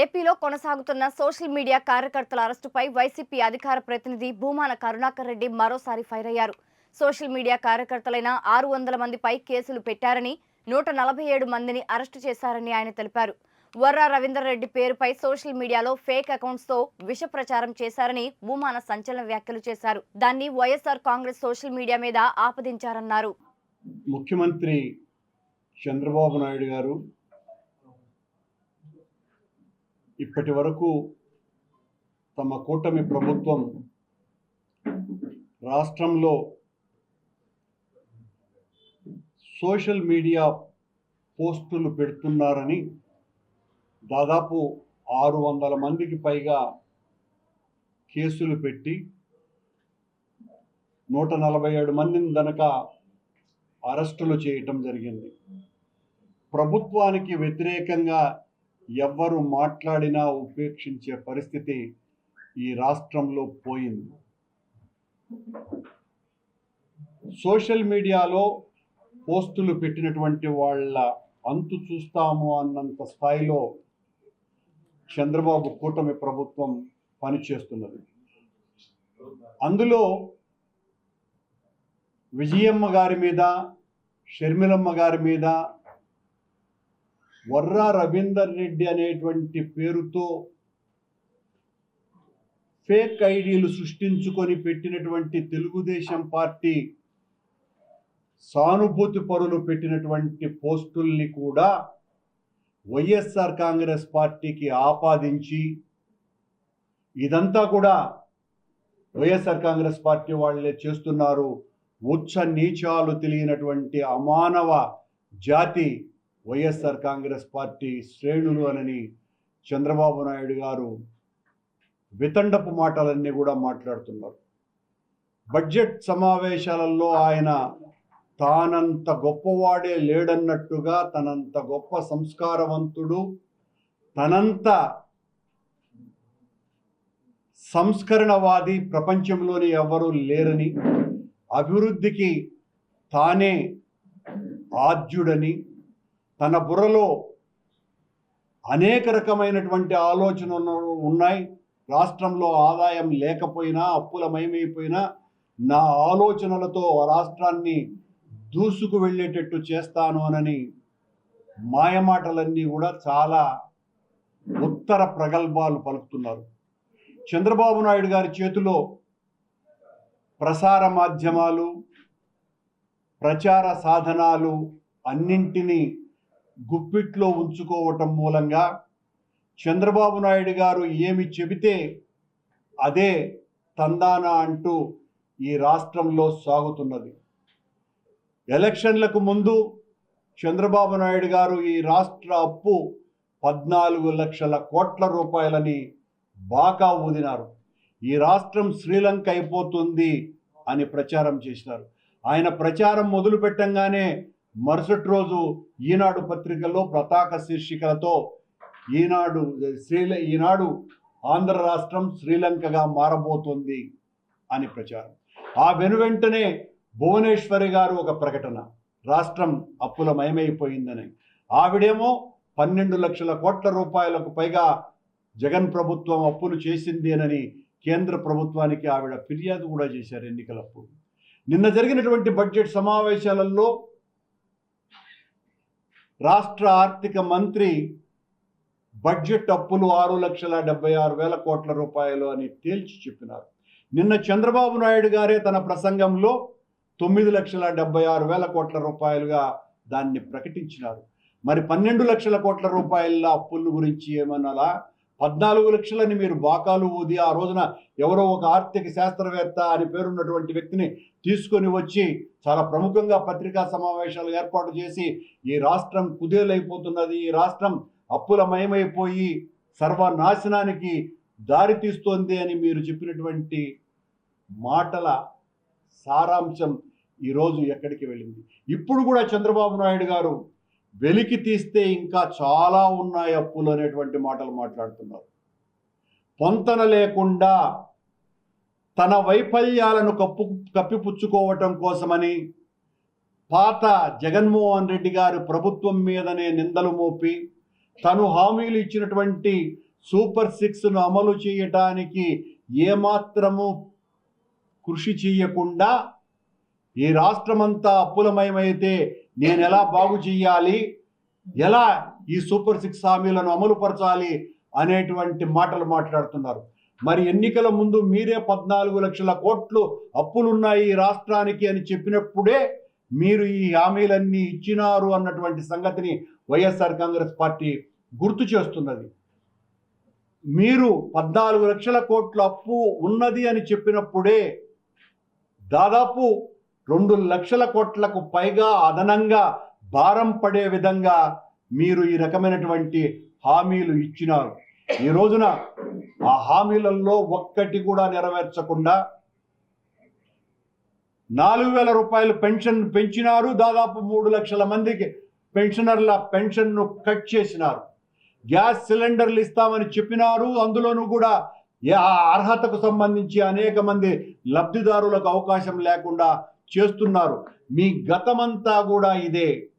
ఏపీలో కొనసాగుతున్న social media కార్యకర్తల అరెస్టుపై వైసీపీ అధికార ప్రతినిధి భూమాన కరుణాకర్ రెడ్డి మరోసారి ఫైర్ అయ్యారు సోషల్ మీడియా కార్యకర్తలైన ఆరు వందల మందిపై కేసులు పెట్టారని నూట నలభై ఏడు మందిని అరెస్టు చేశారని ఆయన తెలిపారు. వర్రా రవీందర్ రెడ్డి పేరుపై సోషల్ మీడియాలో ఫేక్ అకౌంట్స్తో విష ప్రచారం చేశారని భూమాన సంచలన వ్యాఖ్యలు చేశారు. దాన్ని వైఎస్ఆర్ కాంగ్రెస్ సోషల్ మీడియా మీద ఆపదించారన్నారు. ముఖ్యమంత్రి చంద్రబాబు నాయుడు గారు ఇప్పటి వరకు తమ కూటమి ప్రభుత్వం రాష్ట్రంలో సోషల్ మీడియా పోస్టులు పెడుతున్నారని దాదాపు ఆరు వందల మందికి పైగా కేసులు పెట్టి నూట నలభై ఏడు మందిని గనక అరెస్టులు చేయటం జరిగింది. ప్రభుత్వానికి వ్యతిరేకంగా ఎవ్వరు మాట్లాడినా ఉపేక్షించే పరిస్థితి ఈ రాష్ట్రంలో పోయింది. సోషల్ మీడియాలో పోస్టులు పెట్టినటువంటి వాళ్ళ అంతు చూస్తాము అన్నంత స్థాయిలో చంద్రబాబు కూటమి ప్రభుత్వం పనిచేస్తున్నది. అందులో విజయమ్మ గారి మీద షర్మిలమ్మ గారి మీద వర్రా రవీందర్ రెడ్డి అనేటువంటి పేరుతో ఫేక్ ఐడీలు సృష్టించుకొని పెట్టినటువంటి తెలుగుదేశం పార్టీ సానుభూతి పరులు పెట్టినటువంటి పోస్టుల్ని కూడా వైఎస్ఆర్ కాంగ్రెస్ పార్టీకి ఆపాదించి ఇదంతా కూడా వైఎస్ఆర్ కాంగ్రెస్ పార్టీ వాళ్ళే చేస్తున్నారు. ఉచ్చ నీచాలు తెలియనటువంటి అమానవ జాతి వైఎస్ఆర్ కాంగ్రెస్ పార్టీ శ్రేణులు అనని చంద్రబాబు నాయుడు గారు వితండపు మాటలన్నీ కూడా మాట్లాడుతున్నారు. బడ్జెట్ సమావేశాలలో ఆయన తానంత గొప్పవాడే లేడన్నట్టుగా తనంత గొప్ప సంస్కారవంతుడు తనంత సంస్కరణవాది ప్రపంచంలోని ఎవరూ లేరని అభివృద్ధికి తానే ఆద్యుడని తన బుర్రలో అనేక రకమైనటువంటి ఆలోచనలు ఉన్నాయి. రాష్ట్రంలో ఆదాయం లేకపోయినా అప్పులమయమైపోయినా నా ఆలోచనలతో రాష్ట్రాన్ని దూసుకు వెళ్ళేటట్టు చేస్తాను అనని మాయమాటలన్నీ కూడా చాలా ఉత్తర ప్రగల్భాలు పలుకుతున్నారు. చంద్రబాబు నాయుడు గారి చేతిలో ప్రసార మాధ్యమాలు ప్రచార సాధనాలు అన్నింటినీ గుప్పిట్లో ఉంచుకోవటం మూలంగా చంద్రబాబు నాయుడు గారు ఏమి చెబితే అదే తందానా అంటూ ఈ రాష్ట్రంలో సాగుతున్నది. ఎలక్షన్లకు ముందు చంద్రబాబు నాయుడు గారు ఈ రాష్ట్ర అప్పు పద్నాలుగు లక్షల కోట్ల రూపాయలని బాకా ఊదినారు. ఈ రాష్ట్రం శ్రీలంక అయిపోతుంది అని ప్రచారం చేసినారు. ఆయన ప్రచారం మొదలు పెట్టంగానే మరుసటి రోజు ఈనాడు పత్రికల్లో ప్రతాక శీర్షికలతో ఈనాడు శ్రీల ఈనాడు ఆంధ్ర రాష్ట్రం శ్రీలంకగా మారబోతుంది అని ప్రచారం. ఆ వెనువెంటనే భువనేశ్వరి గారు ఒక ప్రకటన రాష్ట్రం అప్పుల మయమైపోయిందని ఆవిడేమో పన్నెండు లక్షల కోట్ల రూపాయలకు పైగా జగన్ ప్రభుత్వం అప్పులు చేసింది అని కేంద్ర ప్రభుత్వానికి ఆవిడ ఫిర్యాదు కూడా చేశారు ఎన్నికలప్పుడు. నిన్న జరిగినటువంటి బడ్జెట్ సమావేశాలలో రాష్ట్ర ఆర్థిక మంత్రి బడ్జెట్ అప్పులు ఆరు లక్షల డెబ్బై ఆరు వేల కోట్ల రూపాయలు అని తేల్చి చెప్పినారు. నిన్న చంద్రబాబు నాయుడు గారే తన ప్రసంగంలో తొమ్మిది లక్షల డెబ్బై ఆరు వేల కోట్ల రూపాయలుగా దాన్ని ప్రకటించినారు. మరి పన్నెండు లక్షల కోట్ల రూపాయల అప్పుల గురించి ఏమన్నాలా పద్నాలుగు లక్షలని మీరు బాకాలు ఊది ఆ రోజున ఎవరో ఒక ఆర్థిక శాస్త్రవేత్త అని పేరున్నటువంటి వ్యక్తిని తీసుకొని వచ్చి చాలా ప్రముఖంగా పత్రికా సమావేశాలు ఏర్పాటు చేసి ఈ రాష్ట్రం కుదేలైపోతున్నది ఈ రాష్ట్రం అప్పులమయమైపోయి సర్వనాశనానికి దారి తీస్తోంది అని మీరు చెప్పినటువంటి మాటల సారాంశం ఈరోజు ఎక్కడికి వెళ్ళింది? ఇప్పుడు కూడా చంద్రబాబు నాయుడు గారు వెలికి తీస్తే ఇంకా చాలా ఉన్నాయి అప్పులు అనేటువంటి మాటలు మాట్లాడుతున్నారు. పొంతన లేకుండా తన వైఫల్యాలను కప్పు కప్పిపుచ్చుకోవటం కోసమని పాత జగన్మోహన్ రెడ్డి గారు ప్రభుత్వం మీదనే నిందలు మోపి తను హామీలు ఇచ్చినటువంటి సూపర్ సిక్స్ను అమలు చేయటానికి ఏమాత్రము కృషి చేయకుండా ఈ రాష్ట్రమంతా అప్పులమయమైతే నేను ఎలా బాగు చేయాలి? ఎలా ఈ సూపర్ సిక్స్ హామీలను అమలుపరచాలి అనేటువంటి మాటలు మాట్లాడుతున్నారు. మరి ఎన్నికల ముందు మీరే పద్నాలుగు లక్షల కోట్లు అప్పులున్నాయి ఈ రాష్ట్రానికి అని చెప్పినప్పుడే మీరు ఈ హామీలన్నీ ఇచ్చినారు అన్నటువంటి సంగతిని వైఎస్ఆర్ కాంగ్రెస్ పార్టీ గుర్తు చేస్తున్నది. మీరు పద్నాలుగు లక్షల కోట్ల అప్పు ఉన్నది అని చెప్పినప్పుడే దాదాపు రెండు లక్షల కోట్లకు పైగా అదనంగా భారం పడే విధంగా మీరు ఈ రకమైనటువంటి హామీలు ఇచ్చినారు. ఈ రోజున ఆ హామీలలో ఒక్కటి కూడా నెరవేర్చకుండా నాలుగు వేల రూపాయలు పెన్షన్ పెంచినారు. దాదాపు మూడు లక్షల మందికి పెన్షనర్ల పెన్షన్ను కట్ చేసినారు. గ్యాస్ సిలిండర్లు ఇస్తామని చెప్పినారు. అందులోనూ కూడా ఆ అర్హతకు సంబంధించి అనేక మంది లబ్ధిదారులకు అవకాశం లేకుండా చేస్తున్నారు. మీ గతమంతా కూడా ఇదే.